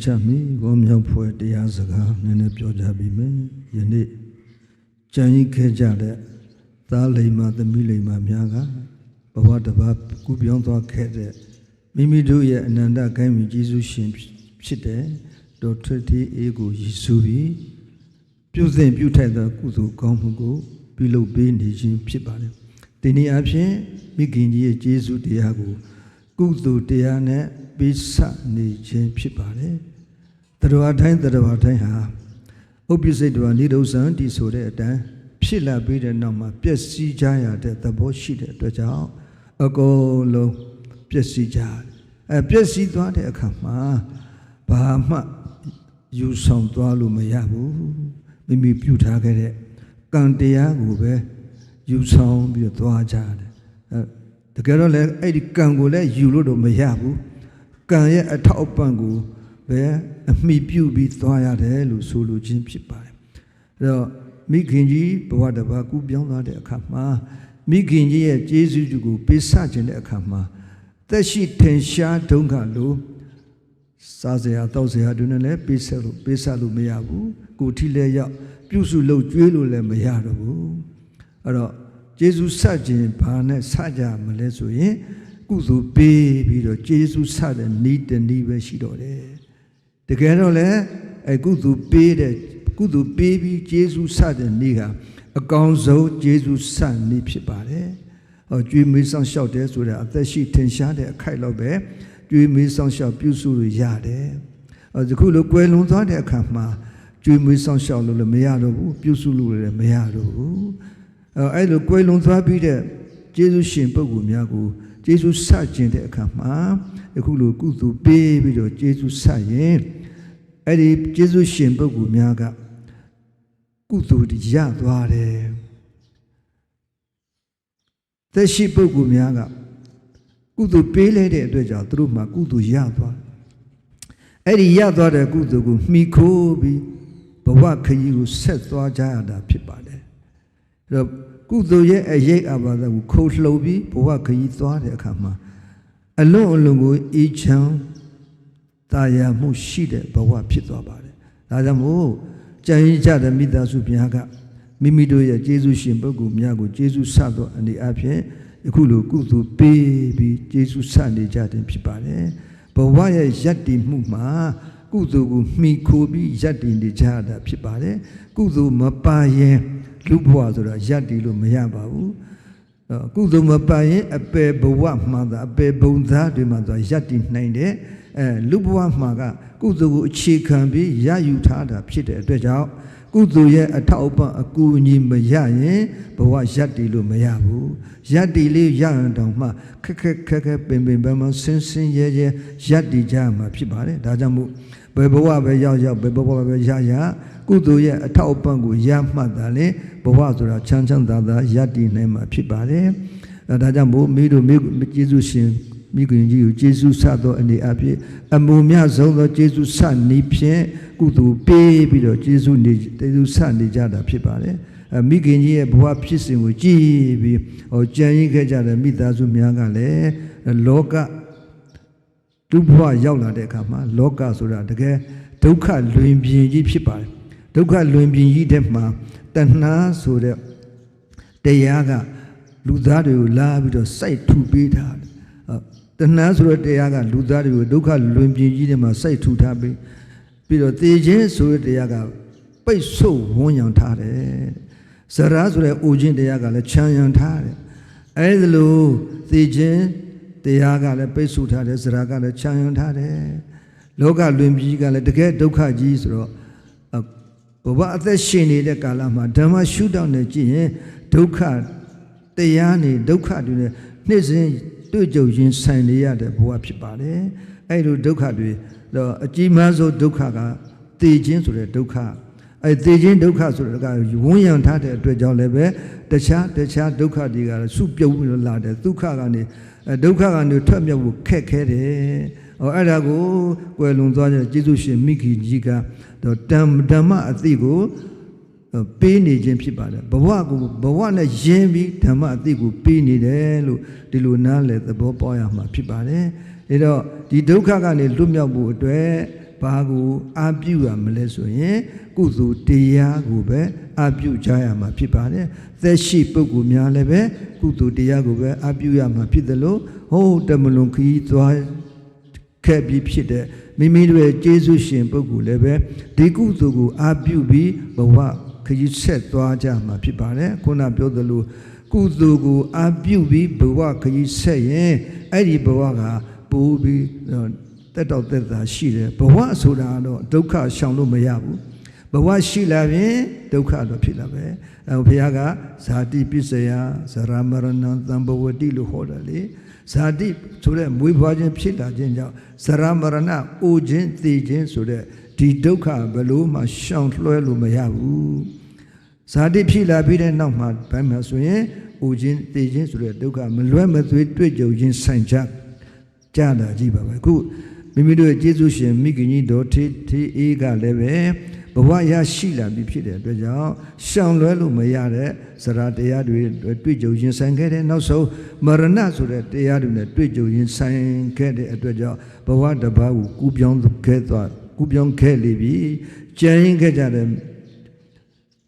ရည်စက်မချမီဘောမြောက်ဖွဲ့တရားစကားနည်းနည်းပြောကြပြီးမယ်ယနေ့ကြံရင်ခဲ့ကြတဲ့သားလိမ္မာသမီးလိမ္မာများကဘဝတစ်ပါးကူပြောင်းသွားခဲ့တဲ့မိမိတို့ရဲ့အနန္တကိုင်းမြကျေးဇူးရှင်ဖြစ်တဲ့ဒေါက်တာတီအေးကိုရည်စူးပြီးပြုသင်ပြုထိုက်သောကုသိုလ်ကောင်းမှုကိုပြုလုပ်ပေးနေခြင်းဖြစ်ပါတယ်ဒီနေ့အဖြစ်မိခင်ကြီးရဲ့ကျေးဇူးတရားကို ကုသိုလ်တရားနဲ့ပေးဆက်နေခြင်းဖြစ်ပါတယ်။ တရားတိုင်းတရားတိုင်းဟာဥပ္ပစိတ်တော်နိဒုဇံတည်ဆိုတဲ့အတိုင်းဖြစ်လာပြီးတဲ့နောက်မှာပျက်စီးကြရတဲ့သဘောရှိတဲ့အတွက်ကြောင့်အကုန်လုံးပျက်စီးကြတယ်။အဲပျက်စီးသွားတဲ့အခါမှာဘာမှယူဆောင်သွားလို့မရဘူး။မိမိပြုထားခဲ့တဲ့ကံတရားကိုပဲယူဆောင်ပြီးတော့သွားကြတယ်။အဲတကယ်တော့လည်းအဲ့ဒီကံကိုလည်းယူလို့တော့မရဘူးကံရဲ့အထောက်အပံ့ကို ပဲအမိပြုပြီးသွားရတယ်လို့ဆိုလိုခြင်းဖြစ်ပါတယ်အဲ့တော့မိခင်ကြီးဘဝတစ်ပါးကူပြောင်းသွားတဲ့အခါမှာမိခင်ကြီးရဲ့ကျေးဇူးကိုပေးဆခြင်းတဲ့အခါမှာသက်ရှိထင်ရှားဒုက္ခလို့စားစရာတောက်စရာတွေနဲ့လည်းပေးဆက်လို့ပေးဆက်လို့မရဘူးကိုယ်ထိလည်းရောက်ပြုစုလို့ကျွေးလို့လည်းမရတော့ဘူးအဲ့တော့ကျေးဇူးဆက်ခြင်းဘာနဲ့ဆက်ကြမလဲဆိုရင် ကုသိုလ်ပေးပြီးတော့ကျေးဇူးဆက်တဲ့ဤတနည်းပဲရှိတော့တယ် တကယ်တော့လည်းအဲကုသိုလ်ပေးတဲ့ကုသိုလ်ပေးပြီးကျေးဇူးဆက်တဲ့ဤကအကောင်ဆုံးကျေးဇူးဆက်နည်းဖြစ်ပါတယ်ဟောကြွေးမေးဆောင်လျှောက်တယ်ဆိုတာအသက်ရှိထင်ရှားတဲ့အခိုက်တော့ပဲကြွေးမေးဆောင်လျှောက်ပြုစုလို့ရတယ်အဲဒီခုလိုကွယ်လွန်သွားတဲ့အခါမှာကြွေးမေးဆောင်လျှောက်လို့လည်းမရတော့ဘူးပြုစုလို့လည်းမရတော့ဘူးအဲအဲ့လိုကွယ်လွန်သွားပြီးတဲ့ယေရှုရှင်ပုဂ္ဂိုလ်များကိုယေရှုဆခြင်းတဲ့အခါမှာအခုလိုကုသိုလ်ပေးပြီးတော့ယေရှုဆရင် အဲ့ဒီယေရှုရှင်ပုဂ္ဂိုလ်များကကုသိုလ်ရသွားတယ်သက်ရှိပုဂ္ဂိုလ်များကကုသိုလ်ပေးလိုက်တဲ့အတွက်ကြောင့်သူတို့မှာကုသိုလ်ရသွားတယ်အဲ့ဒီရသွားတဲ့ကုသိုလ်ကိုမှီခိုးပြီးဘဝခရီးကိုဆက်သွားကြရတာဖြစ်ပါတယ်အဲ့တော့ကုသိုလ်ရဲ့အရေးအပါဒကိုခုံလှုပ်ပြီးဘဝခရီးသွားတဲ့အခါမှာအလွန်အလွန်ကိုအေးချမ်း တာယာမှုရှိတဲ့ဘဝဖြစ်သွားပါတယ်ဒါကြောင့်မို့ကြံရည်ကြတဲ့မိသားစုများကမိမိတို့ရဲ့ကျေးဇူးရှင်ပုဂ္ဂိုလ်များကိုကျေးဇူးဆသောအနေအချင်းအခုလိုကုသိုလ်ပေးပြီးကျေးဇူးဆနေကြတယ်ဖြစ်ပါတယ်ဘဝရဲ့ယက်တည်မှုမှာကုသိုလ်ကိုမှီခိုပြီးယက်တည်နေကြတာဖြစ်ပါတယ်ကုသိုလ်မပါရင်လူဘဝဆိုတာယက်တည်လို့မရပါဘူးအဲ့ကုသိုလ်မပါရင်အပေဘဝမှာသာအပေဘုံသားတွေမှာသာယက်တည်နိုင်တယ် အဲလူဘဝမှာကကုသိုလ်ကိုအခြေခံပြီးရယူထားတာဖြစ်တဲ့အတွက်ကြောင့်ကုသိုလ်ရဲ့အထောက်အပံ့အကူအညီမရရင်ဘဝရက်တည်လို့မရဘူးရက်တည်လေးရရင်တောင်မှခက်ခက်ခက်ခက်ပင်ပင်ပန်းပန်းဆင်းဆင်းရဲရဲရက်တည်ကြမှာဖြစ်ပါတယ်ဒါကြောင့်မို့ဘယ်ဘဝပဲရောက်ရောက်ဘယ်ဘဝပဲရရကုသိုလ်ရဲ့အထောက်အပံ့ကိုရမှတ်တာလေဘဝဆိုတာချမ်းချမ်းသာသာရက်တည်နိုင်မှာဖြစ်ပါတယ်အဲဒါကြောင့်မို့မိတို့မိကျေးဇူးရှင် မိခင်ကြီးကိုကျေးဇူးဆသောအနေအဖြစ်အမှုမြတ်ဆုံးသောကျေးဇူးဆနည်းဖြင့်ကုသိုလ်ပေးပြီးတော့ကျေးဇူးနေကျေးဇူးဆနေကြတာဖြစ်ပါတယ်အမိခင်ကြီးရဲ့ဘဝဖြစ်စဉ်ကိုကြည်ပြီးဟောကြံရည်ခဲ့ကြတဲ့မိသားစုများကလည်းလောကဒုဘဝရောက်လာတဲ့အခါမှာလောကဆိုတာတကယ်ဒုက္ခလွင်ပြင်ကြီးဖြစ်ပါတယ်ဒုက္ခလွင်ပြင်ကြီးတဲ့မှာတဏှာဆိုတဲ့တရားကလူသားတွေကိုလာပြီးတော့စိုက်ထူပေးတာ တဏှာဆိုတဲ့တရားကလူသားတွေကိုဒုက္ခလွင်ပြင်ကြီးတွေမှာစိုက်ထူထားပြီးပြီးတော့တေခြင်းဆိုတဲ့တရားကပိတ်ဆို့ဝန်းရံထားတယ်ဇရာဆိုတဲ့အိုခြင်းတရားကလည်းချမ်းရံထားတယ်အဲဒီလိုတေခြင်းတရားကလည်းပိတ်ဆို့ထားတယ်ဇရာကလည်းချမ်းရံထားတယ်လောကလွင်ပြင်ကြီးကလည်းတကယ်ဒုက္ခကြီးဆိုတော့ဘဝအသက်ရှင်နေတဲ့ကာလမှာဓမ္မရှုထောင့်နဲ့ကြည့်ရင်ဒုက္ခတရားနေဒုက္ခတွေနဲ့နှစ်စဉ် တွေ့ကြုံရင်ဆိုင်နေရတဲ့ဘဝဖြစ်ပါတယ်အဲ့လိုဒုက္ခတွေတော့အကြီးမားဆုံးဒုက္ခကသေခြင်းဆိုတဲ့ဒုက္ခအဲသေခြင်းဒုက္ခဆိုတဲ့ကဝန်းရံထားတဲ့အတွက်ကြောင့်လည်းပဲတခြားတခြားဒုက္ခတွေကစုပြုတ်ပြီးလာတဲ့ဒုက္ခကနေဒုက္ခကနေထွက်မြောက်ဖို့ခက်ခဲတယ်ဟောအဲ့ဒါကိုကွယ်လွန်သွားတဲ့ကျေးဇူးရှင်မိခင်ကြီးကတော့ဓမ္မဓမ္မအသိကို ပေးနေခြင်းဖြစ်ပါတယ်ဘဝကိုဘဝနဲ့ယဉ်ပြီးဓမ္မအသိကိုပေးနေတယ်လို့ဒီလိုနားလည်သဘောပေါက်ရမှာဖြစ်ပါတယ်ဒါတော့ဒီဒုက္ခကနေလွတ်မြောက်ဖို့အတွက်ဘာကိုအာပြုရမလဲဆိုရင် ကုသိုလ်တရားကိုပဲအာပြုကြရမှာဖြစ်ပါတယ်သက်ရှိပုဂ္ဂိုလ်များလည်းပဲကုသိုလ်တရားကိုပဲအာပြုရမှာဖြစ်တယ်လို့ဟောတမလွန်ခီးသွားခဲ့ပြီးဖြစ်တဲ့မိမိတို့ရဲ့ကျေးဇူးရှင်ပုဂ္ဂိုလ်လည်းပဲဒီကုသိုလ်ကိုအာပြုပြီးဘဝ ခရီးဆက်သွားကြမှာဖြစ်ပါတယ်ခုနပြောသလိုကုသိုလ်ကိုအာပြုပြီးဘဝခရီးဆက်ရင်အဲ့ဒီဘဝကပိုးပြီးတက်တော့တက်တာရှိတယ်ဘဝဆိုတာတော့ဒုက္ခရှောင်လို့မရဘူးဘဝရှိလာရင်ဒုက္ခတော့ဖြစ်လာပဲအဲဘုရားကဇာတိပစ္စယဇရာမရဏသံဘဝတိလို့ဟောတယ်လေဇာတိဆိုတဲ့မွေးဖွားခြင်းဖြစ်လာခြင်းကြောင့်ဇရာမရဏအိုခြင်းသိခြင်းဆိုတဲ့ ဒီဒုက္ခဘယ်လို့မှရှောင်လွှဲလို့မရဘူးဇာတိဖြစ်လာပြီးတဲ့နောက်မှာဘယ်မှာဆိုရင်အိုခြင်းသိခြင်းဆိုတဲ့ဒုက္ခမလွဲမသွေတွေ့ကြုံခြင်းဆိုင်ကြကြတာကြည့်ပါပဲအခုမိမိတို့ရဲ့ကျေးဇူးရှင်မိခင်ကြီးတော်ထေထေအေးကလည်းပဲဘဝရရှိလာပြီဖြစ်တဲ့အတွက်ကြောင့်ရှောင်လွဲလို့မရတဲ့စရာတရားတွေတွေ့ကြုံရင်ဆိုင်ခဲ့တဲ့နောက်ဆုံးမရဏဆိုတဲ့တရားတွေနဲ့တွေ့ကြုံရင်ဆိုင်ခဲ့တဲ့အတွက်ကြောင့်ဘဝတစ်ပါးကိုကူးပြောင်းခဲ့သွား ကူးပြောင်းခဲ့လေပြီကြံရင်ခဲ့ကြတဲ့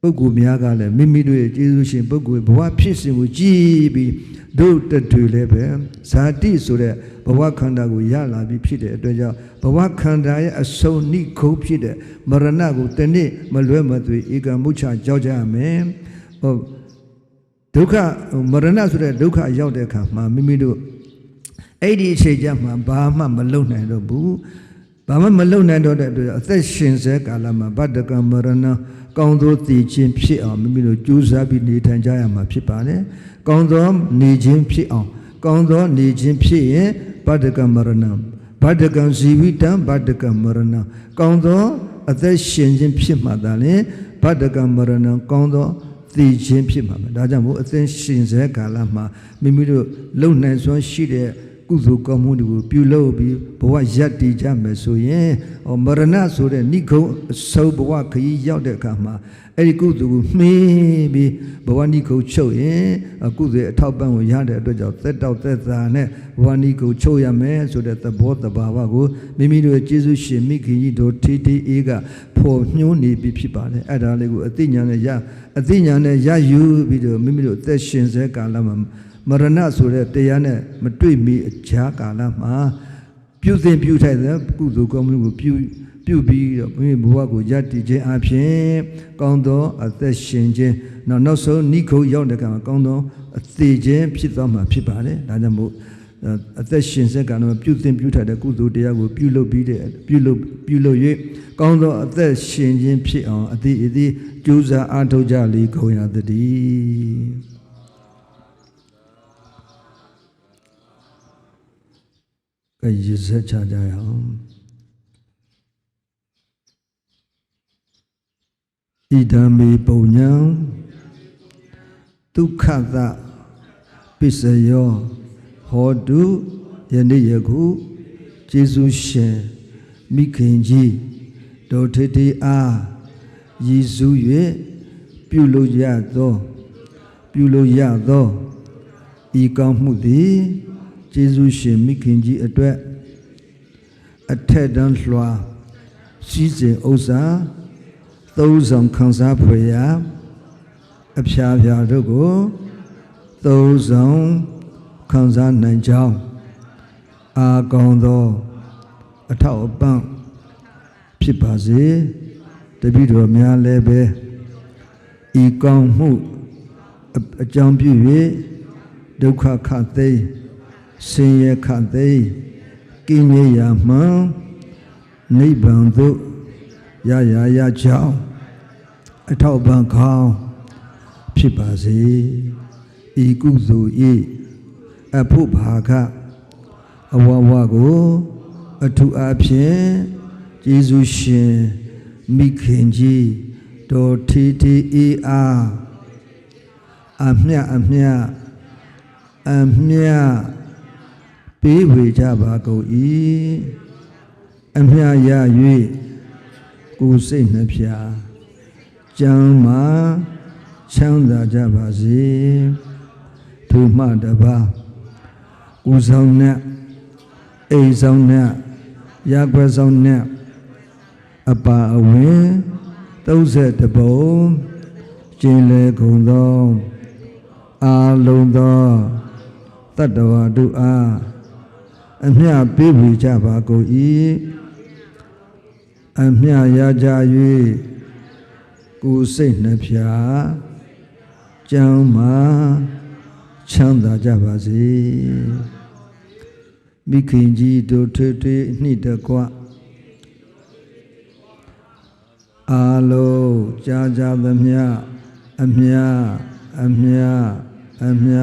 ပုဂ္ဂိုလ်များကလည်းမိမိတို့ရဲ့ကျေးဇူးရှင်ပုဂ္ဂိုလ်ဘဝဖြစ်စဉ်ကိုကြည်ပြီးတို့တတွေလည်းပဲဇာတိဆိုတဲ့ဘဝခန္ဓာကိုရလာပြီးဖြစ်တဲ့အတွက်ကြောင့်ဘဝခန္ဓာရဲ့အစုံနိခုဖြစ်တဲ့မရဏကိုတနေ့မလွဲမသွေဧကမုချကြောက်ကြရမယ်ဟောဒုက္ခမရဏဆိုတဲ့ဒုက္ခရောက်တဲ့အခါမှာမိမိတို့အဲ့ဒီအချိန်ကျမှဘာမှမလုံနိုင်တော့ဘူး ဘာမှမလုံနိုင်တော့တဲ့အတွက်အသက်ရှင်စေကာလမှာဗတ္တကမရဏကောင်းသောတည်ခြင်းဖြစ်အောင်မိမိတို့ကြိုးစားပြီးနေထိုင်ကြရမှာဖြစ်ပါတယ်ကောင်းသောနေခြင်းဖြစ်အောင်ကောင်းသောနေခြင်းဖြစ်ရင်ဗတ္တကမရဏဗတ္တကံဇီဝိတံဗတ္တကမရဏကောင်းသောအသက်ရှင်ခြင်းဖြစ်မှသာလေဗတ္တကမရဏကောင်းသောသိခြင်းဖြစ်မှာပဲဒါကြောင့်မို့အသက်ရှင်စေကာလမှာမိမိတို့လုံနိုင်စွမ်းရှိတဲ့ ကုသိုလ်ကောင်းမှုတွေကိုပြုလုပ်ပြီးဘဝရပ်တည်ကြမယ်ဆိုရင်ဟောမရဏဆိုတဲ့နိဂုံအစုံဘဝခရီးရောက်တဲ့အခါမှာအဲ့ဒီကုသိုလ်ကိုမှီးပြီးဘဝနိဂုံချုပ်ရင်ကုသိုလ်အထောက်ပံ့ကိုရတဲ့အတွက်ကြောင့်သက်တောက်သက်သာနဲ့ဘဝနိဂုံချုပ်ရမယ်ဆိုတဲ့သဘောတဘာဝကိုမိမိတို့ရဲ့ကျေးဇူးရှင်မိခင်ကြီးတို့ထေထေအေးကဖော်ညွှန်းနေပြီဖြစ်ပါတယ်အဲ့ဒါလေးကိုအသိဉာဏ်နဲ့ရအသိဉာဏ်နဲ့ရယူပြီးတော့မိမိတို့အသက်ရှင်စေကာလမှာ မရဏဆိုတဲ့တရားနဲ့မတွေ့မီအကြာကာလမှာပြုသင်ပြုထိုက်တဲ့ကုသိုလ်ကောင်းမှုကိုပြုပြုပြီးတော့မိမိဘဝကိုယက်တည်ခြင်းအပြင်ကောင်းသောအသက်ရှင်ခြင်းနောက်နောက်ဆုံးနိခုရောက်တဲ့ကံမှာကောင်းသောအသေးခြင်းဖြစ်သွားမှာဖြစ်ပါတယ်ဒါကြောင့်မို့အသက်ရှင်စက်ကတော့ပြုသင်ပြုထိုက်တဲ့ကုသိုလ်တရားကိုပြုလုပ်ပြီးတဲ့ပြုလုပ်ပြုလုပ်၍ကောင်းသောအသက်ရှင်ခြင်းဖြစ်အောင်အသည်အသည်ကြိုးစားအားထုတ်ကြလေကုန်ရသတည်း ကဲရစက်ချကြရအောင်ဣဒံမေပုံညာဒုက္ခသပစ္စယောဟောတုယနေ့ယခုကျေးဇူးရှင်မိခင်ကြီးဒေါထေတီအားရည်စူး၍ပြုလို့ရသော ပြုလို့ရသောဤကောင်းမှုသည် ကျေးဇူးရှင်မိခင်ကြီးအတွက်အထက်တန်းလွှာစီးစဉ်ဥစ္စာသုံးဆောင်ခံစားဖွယ်ရာအဖျားဖျားတို့ကိုသုံးဆောင်ခံစားနိုင်ကြောင်းအာကောင်းသောအထောက်အပံ့ဖြစ်ပါစေတပည့်တော်များလည်းပဲဤကောင်းမှုအကြောင်းပြု၍ဒုက္ခခသိမ်း ဆင်းရဲခတ်သိမ်းကင်းရရာမှန်နိဗ္ဗာန်သို့ရရရကြောင်းအထောက်ပံ့ခေါင်းဖြစ်ပါစေဤကုသိုလ်ဤအဖို့ဘာကအဝဝကို အထုအဖြင့်ယေရှုရှင်မိခင်ကြီးတော်ထီထီအေးအားအမြအမြအမြ ပေးဝေကြပါကုန်၏အမြရ၍ကိုယ်စိတ်နှဖျားကျမ်းမာချမ်းသာကြပါစေထိုမှတပါကိုဆောင်နဲ့အိမ်ဆောင်နဲ့ရာခွဲဆောင်နဲ့အပါအဝင်30ပုံကျင်လေခုံသောအာလုံးသောတတ္တဝါတို့အား အမျှပေးဝေကြပါကုန်၏အမျှရကြ၍ကိုယ်စိတ်နှဖျားကျမ်းမာချမ်းသာကြပါစေမိခင်ကြီးတို့ထွေထွေအနှစ်တကွအာလုံးကြာကြာသမျှအမျှအမျှအမျှ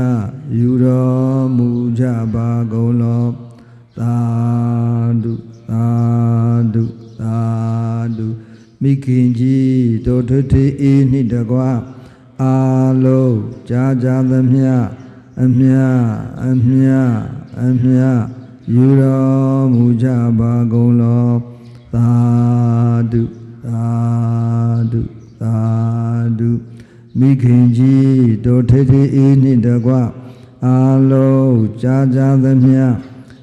ယူတော်မူကြပါကုန်လော သာဓုသာဓုသာဓုမိခင်ကြီးတို့ထွေထွေအေးနှစ်တကွအာလုံးကြာကြာသမျှအမျှအမျှအမျှယူတော်မူကြပါကုန်လောသာဓုသာဓုသာဓုမိခင်ကြီးတို့ထေထေအေးနှင့်တကွအာလုံးကြာကြာသမျှ